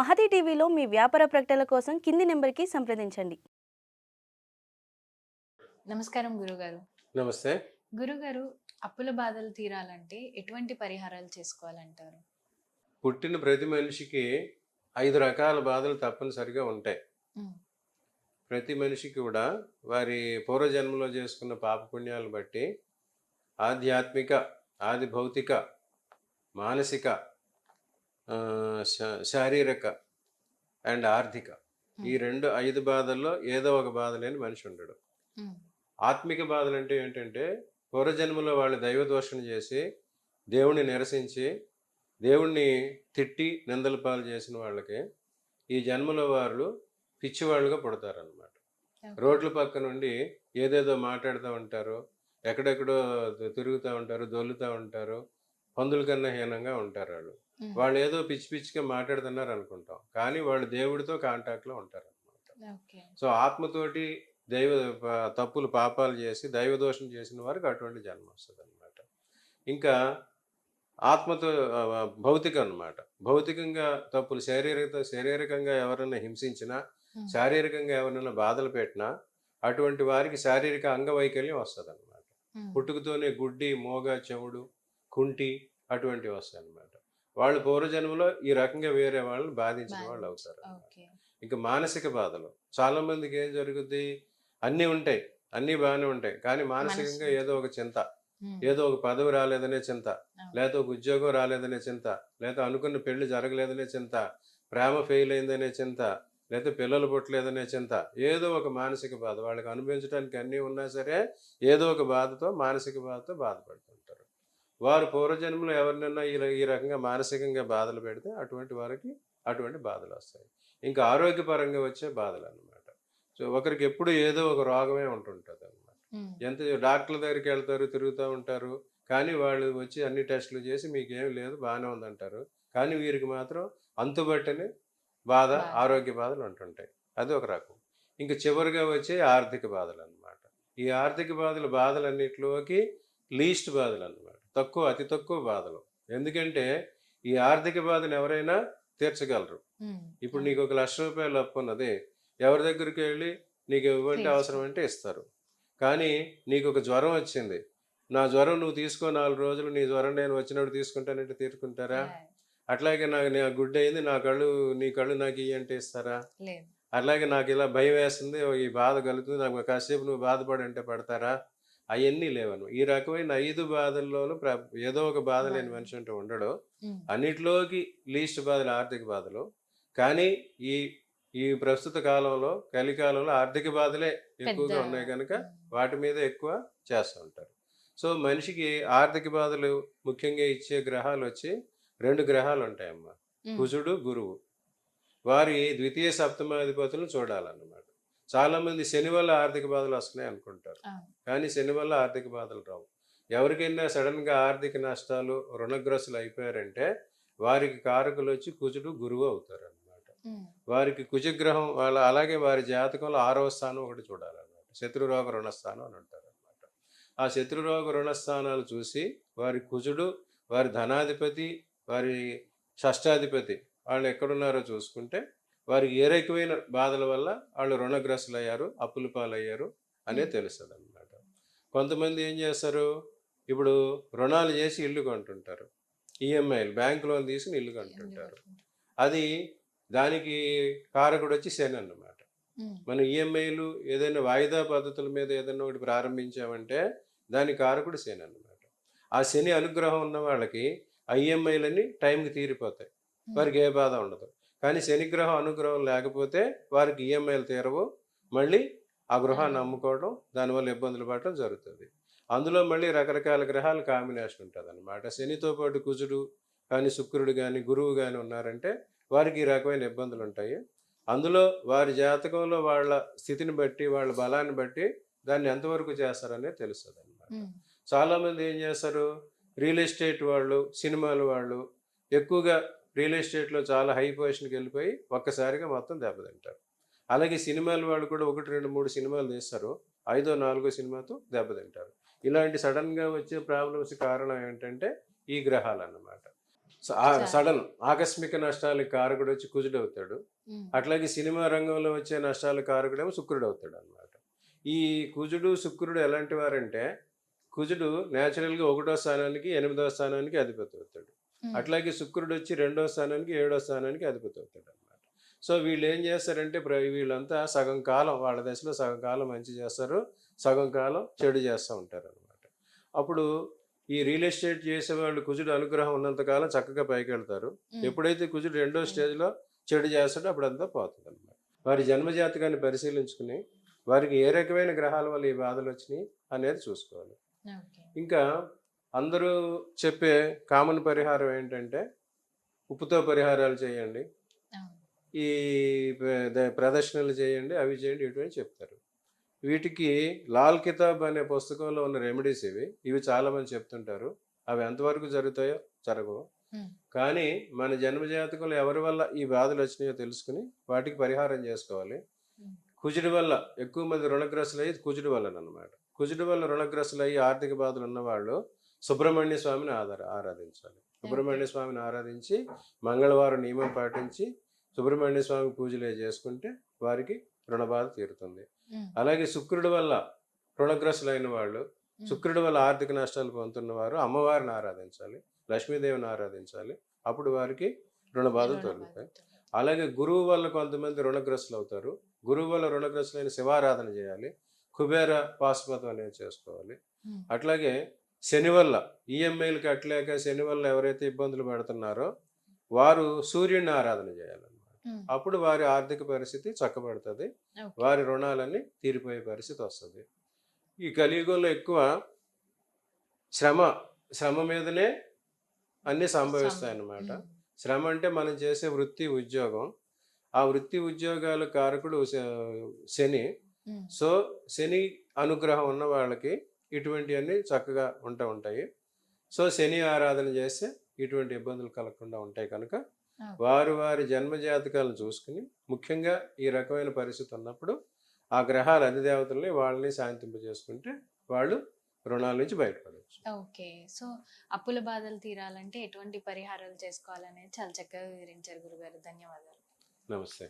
మహతి టీవీలో మీ వ్యాపార ప్రకటనల కోసం కింది నెంబర్కి సంప్రదించండి. నమస్కారం గురుగారు. నమస్తే. గురుగారు అప్పుల బాధలు తీరాలంటే ఎటువంటి పరిహారాలు చేసుకోవాలంటారు? పుట్టిన ప్రతి మనిషికి ఐదు రకాల బాధలు తప్పనిసరిగా ఉంటాయి. ప్రతి మనిషికి కూడా వారి పూర్వజన్మలో చేసుకున్న పాపపుణ్యాలు బట్టి ఆధ్యాత్మిక ఆది భౌతిక మానసిక శారీరక అండ్ ఆర్థిక. ఈ రెండు ఐదు బాధల్లో ఏదో ఒక బాధ లేని మనిషి ఉండడు. ఆత్మిక బాధలు అంటే ఏంటంటే పూర్వజన్మలో వాళ్ళు దైవ దోషణ చేసి దేవుణ్ణి నిరసించి దేవుణ్ణి తిట్టి నిందల పాలు చేసిన వాళ్ళకి ఈ జన్మలో వాళ్ళు పిచ్చివాళ్ళుగా పుడతారనమాట. రోడ్ల పక్క నుండి ఏదేదో మాట్లాడుతూ ఉంటారు ఎక్కడెక్కడో తిరుగుతూ ఉంటారు దొల్లుతూ ఉంటారు పందుల కన్నా హీనంగా ఉంటారు వాళ్ళు. వాళ్ళు ఏదో పిచ్చి పిచ్చిగా మాట్లాడుతున్నారు అనుకుంటాం. కానీ వాళ్ళు దేవుడితో కాంటాక్ట్లో ఉంటారు అనమాట సో ఆత్మతోటి దైవ తప్పులు పాపాలు చేసి దైవ దోషం చేసిన వారికి అటువంటి జన్మ వస్తుంది అనమాట ఇంకా ఆత్మతో భౌతికం అన్నమాట. భౌతికంగా తప్పులు శారీరక శారీరకంగా ఎవరైనా హింసించినా శారీరకంగా ఎవరైనా బాధలు పెట్టినా అటువంటి వారికి శారీరక అంగవైకల్యం వస్తుంది అనమాట పుట్టుకతోనే గుడ్డి మోగ చెవుడు కుంటి అటువంటివి వస్తాయి అనమాట వాళ్ళు పూర్వజన్మలో ఈ రకంగా వేరే వాళ్ళని బాధించిన వాళ్ళు అవుతారు ఇంకా మానసిక బాధలు. చాలా మందికి ఏం జరుగుద్ది? అన్నీ ఉంటాయి. అన్నీ బాగానే ఉంటాయి. కానీ మానసికంగా మనసు- ఏదో ఒక చింత. ఏదో ఒక పదవి రాలేదనే చింత. లేకపోతే ఒక ఉద్యోగం రాలేదనే చింత. లేకపోతే అనుకున్న పెళ్ళి జరగలేదనే చింత. ప్రేమ ఫెయిల్ అయిందనే చింత. లేకపోతే పిల్లలు పుట్టలేదనే చింత. ఏదో ఒక మానసిక బాధ. వాళ్ళకి అనుభవించడానికి అన్నీ ఉన్నా సరే ఏదో ఒక బాధతో మానసిక బాధతో బాధపడుతుంటారు వారు పూర్వజన్మలో ఎవరినైనా ఈ ర- ఈ రకంగా మానసికంగా బాధలు పెడితే అటువంటి వారికి అటువంటి బాధలు వస్తాయి. ఇంకా ఆరోగ్యపరంగా వచ్చే బాధలు అన్నమాట సో ఒకరికి ఎప్పుడు ఏదో ఒక రోగమే ఉంటుంటుంది అనమాట ఎంత డాక్టర్ల దగ్గరికి వెళ్తారు తిరుగుతూ ఉంటారు కానీ వాళ్ళు వచ్చి అన్ని టెస్టులు చేసి మీకు ఏం లేదు బాగానే ఉందంటారు. కానీ వీరికి మాత్రం అంతుబట్టని బాధ. ఆరోగ్య బాధలు ఉంటుంటాయి. అది ఒక రకం. ఇంకా చివరిగా వచ్చే ఆర్థిక బాధలు అన్నమాట ఈ ఆర్థిక బాధలు బాధలన్నిటిలోకి లీస్ట్ బాధలు అన్నమాట తక్కువ అతి తక్కువ బాధలు. ఎందుకంటే ఈ ఆర్థిక బాధను ఎవరైనా తీర్చగలరు. ఇప్పుడు నీకు ఒక లక్ష రూపాయలు అప్పు ఉన్నది. ఎవరి దగ్గరికి వెళ్ళి నీకు ఇవ్వంటే. అవసరం అంటే ఇస్తారు. కానీ నీకు ఒక జ్వరం వచ్చింది. నా జ్వరం నువ్వు తీసుకో నాలుగు రోజులు నీ జ్వరం నేను వచ్చినప్పుడు తీసుకుంటానంటే తీర్చుకుంటారా? లే- అట్లాగే నాకు నా గుడ్డ అయింది నా కళ్ళు నీ కళ్ళు నాకు ఇయ్యి అంటే ఇస్తారా? అట్లాగే నాకు ఇలా భయం వేస్తుంది ఈ బాధ కలుగుతుంది నాకు కాసేపు నువ్వు బాధపడంటే పడతారా? అవన్నీ లేవను. ఈ రకమైన ఐదు బాధల్లోనూ ఏదో ఒక బాధ లేని మనిషి అంటే ఉండడు. అన్నిటిలోకి లీస్ట్ బాధలు ఆర్థిక బాధలు. కానీ ఈ ఈ ప్రస్తుత కాలంలో కలికాలంలో ఆర్థిక బాధలే ఎక్కువగా ఉన్నాయి కనుక వాటి మీద ఎక్కువ చేస్తూ ఉంటారు. సో మనిషికి ఆర్థిక బాధలు ముఖ్యంగా ఇచ్చే గ్రహాలు వచ్చి రెండు గ్రహాలు ఉంటాయమ్మా. కుజుడు గురువు. వారి ద్వితీయ సప్తమాధిపతులను చూడాలన్నమాట. చాలా మంది శని వల్ల ఆర్థిక బాధలు వస్తున్నాయి అనుకుంటారు. కానీ శని వల్ల ఆర్థిక బాధలు రావు. ఎవరికైనా సడన్గా ఆర్థిక నష్టాలు రుణగ్రస్తులు అయిపోయారంటే వారికి కారకులు వచ్చి కుజుడు గురువు అవుతారు అనమాట వారికి కుజగ్రహం వాళ్ళ అలాగే వారి జాతకంలో ఆరవ స్థానం ఒకటి చూడాలన్నమాట. శత్రురోగ రుణస్థానం అని అంటారు అనమాట ఆ శత్రురోగ రుణస్థానాలు చూసి వారి కుజుడు వారి ధనాధిపతి వారి షష్టాధిపతి వాళ్ళు ఎక్కడున్నారో చూసుకుంటే వారికి ఏ రకమైన బాధల వల్ల వాళ్ళు రుణగ్రస్తులు అయ్యారు అప్పుల పాలయ్యారు Hmm. తెలుస్తుంది అనమాట కొంతమంది ఏం చేస్తారు? ఇప్పుడు రుణాలు చేసి ఇల్లు కొంటుంటారు. ఈఎంఐలు బ్యాంక్ లోన్ తీసుకుని ఇల్లు కొంటుంటారు. అది దానికి కారకుడు వచ్చి శని అన్నమాట. మనం ఈఎంఐలు ఏదైనా వాయిదా పద్ధతుల మీద ఏదైనా ఒకటి ప్రారంభించామంటే దాని కారకుడు శని అన్నమాట. ఆ శని అనుగ్రహం ఉన్న వాళ్ళకి ఆ ఈఎంఐలన్నీ టైంకి తీరిపోతాయి. వారికి ఏ బాధ ఉండదు. కానీ శనిగ్రహం అనుగ్రహం లేకపోతే వారికి ఈఎంఐలు తీరవు. మళ్ళీ ఆ గృహాన్ని Hmm. అమ్ముకోవడం దానివల్ల ఇబ్బందులు పడటం జరుగుతుంది. అందులో మళ్ళీ రకరకాల గ్రహాల కాంబినేషన్ ఉంటుంది అనమాట శనితో పాటు కుజుడు కానీ శుక్రుడు కానీ గురువు కానీ ఉన్నారంటే వారికి ఈ రకమైన ఇబ్బందులు ఉంటాయి. అందులో వారి జాతకంలో వాళ్ళ స్థితిని బట్టి వాళ్ళ బలాన్ని బట్టి దాన్ని ఎంతవరకు చేస్తారనేది తెలుస్తుంది అనమాట ఉమ్, చాలామంది ఏం చేస్తారు? రియల్ ఎస్టేట్ వాళ్ళు సినిమాల వాళ్ళు ఎక్కువగా రియల్ ఎస్టేట్లో చాలా హై పొజిషన్కి వెళ్ళిపోయి ఒక్కసారిగా మొత్తం దెబ్బతింటారు అలాగే సినిమాల వాళ్ళు కూడా ఒకటి రెండు మూడు సినిమాలు తీస్తారు. ఐదో నాలుగో సినిమాతో దెబ్బతింటారు. ఇలాంటి సడన్గా వచ్చే ప్రాబ్లమ్స్ కారణం ఏంటంటే ఈ గ్రహాలు అన్నమాట. సడన్ ఆకస్మిక నష్టాలకు కారకుడు వచ్చి కుజుడు అవుతాడు అట్లాగే సినిమా రంగంలో వచ్చే నష్టాల కారకుడేమో శుక్రుడు అవుతాడు అనమాట ఈ కుజుడు శుక్రుడు ఎలాంటి వారంటే కుజుడు న్యాచురల్గా ఒకటో స్థానానికి ఎనిమిదవ స్థానానికి అధిపతి అవుతాడు. అట్లాగే శుక్రుడు వచ్చి రెండో స్థానానికి ఏడో స్థానానికి అధిపతి అవుతాడు అనమాట సో వీళ్ళు ఏం చేస్తారంటే ప్ర- వీళ్ళంతా సగం కాలం వాళ్ళ దశలో సగం కాలం మంచి చేస్తారు సగం కాలం చెడు చేస్తూ ఉంటారు అనమాట అప్పుడు ఈ రియల్ ఎస్టేట్ చేసే వాళ్ళు కుజుడు అనుగ్రహం ఉన్నంతకాలం చక్కగా పైకి వెళ్తారు. ఎప్పుడైతే కుజుడు రెండో స్టేజ్లో చెడు చేస్తాడో అప్పుడంతా పోతుంది అనమాట వారి జన్మజాతకాన్ని పరిశీలించుకుని వారికి ఏ రకమైన గ్రహాల వల్ల ఈ బాధలు వచ్చినాయి అనేది చూసుకోవాలి. ఇంకా అందరూ చెప్పే కామన్ పరిహారం ఏంటంటే ఉప్పుతో పరిహారాలు చేయండి. ఈ ప్రదర్శనలు చేయండి అవి చేయండి ఇటువంటి చెప్తారు. వీటికి లాల్ కితాబ్ అనే పుస్తకంలో ఉన్న రెమెడీస్ ఇవి. ఇవి చాలా మంది చెప్తుంటారు. అవి ఎంతవరకు జరుగుతాయో జరగవు. కానీ మన జన్మ జాతకంలో ఎవరి వల్ల ఈ బాధలు వచ్చినాయో తెలుసుకుని వాటికి పరిహారం చేసుకోవాలి. కుజుడి వల్ల ఎక్కువ మంది రుణగ్రస్తులు అయ్యి కుజుడి వల్ల అనమాట కుజుడి వల్ల రుణగ్రస్తులు అయ్యి ఆర్థిక బాధలు ఉన్నవాళ్ళు సుబ్రహ్మణ్య స్వామిని ఆధార ఆరాధించాలి. సుబ్రహ్మణ్య స్వామిని ఆరాధించి మంగళవారం నియమం పాటించి సుబ్రహ్మణ్య స్వామి పూజలే చేసుకుంటే వారికి రుణ బాధ తీరుతుంది అలాగే శుక్రుడి వల్ల రుణగ్రస్తులైన వాళ్ళు శుక్రుడి వల్ల ఆర్థిక నష్టాలు పొందుతున్న వారు అమ్మవారిని ఆరాధించాలి లక్ష్మీదేవిని ఆరాధించాలి. అప్పుడు వారికి రుణ బాధలు రుణ తొలగుతాయి. అలాగే గురువు వల్ల కొంతమంది రుణగ్రస్తులు అవుతారు. గురువు వల్ల రుణగ్రస్తులైన శివారాధన చేయాలి. కుబేర పాశుపతం అనేది చేసుకోవాలి. అట్లాగే శని వల్ల ఈఎంఐలు కట్టలేక శని వల్ల ఎవరైతే ఇబ్బందులు పడుతున్నారో వారు సూర్యుడిని ఆరాధన చేయాలన్నమాట. అప్పుడు వారి ఆర్థిక పరిస్థితి చక్కబడుతుంది. వారి రుణాలన్నీ తీరిపోయే పరిస్థితి వస్తుంది. ఈ కలియుగంలో ఎక్కువ శ్రమ శ్రమ మీదనే అన్నీ సంభవిస్తాయి అన్నమాట శ్రమ అంటే మనం చేసే వృత్తి ఉద్యోగం. ఆ వృత్తి ఉద్యోగాల కారకుడు శని. సో శని అనుగ్రహం ఉన్న వాళ్ళకి ఇటువంటివన్నీ చక్కగా ఉంటూ ఉంటాయి. సో శని ఆరాధన చేస్తే ఇటువంటి ఇబ్బందులు కలగకుండా ఉంటాయి కనుక. వారు వారి జన్మ జాతకాలను చూసుకుని ముఖ్యంగా ఈ రకమైన పరిస్థితి ఉన్నప్పుడు ఆ గ్రహాల అధిదేవతల్ని వాళ్ళని శాంతింపజేసుకుంటే వాళ్ళు రుణాల నుంచి బయటపడవచ్చు. ఓకే. సో అప్పుల బాధలు తీరాలంటే ఎటువంటి పరిహారాలు చేసుకోవాలనేది చాలా చక్కగా వివరించారు గురుగారు. ధన్యవాదాలు. నమస్తే.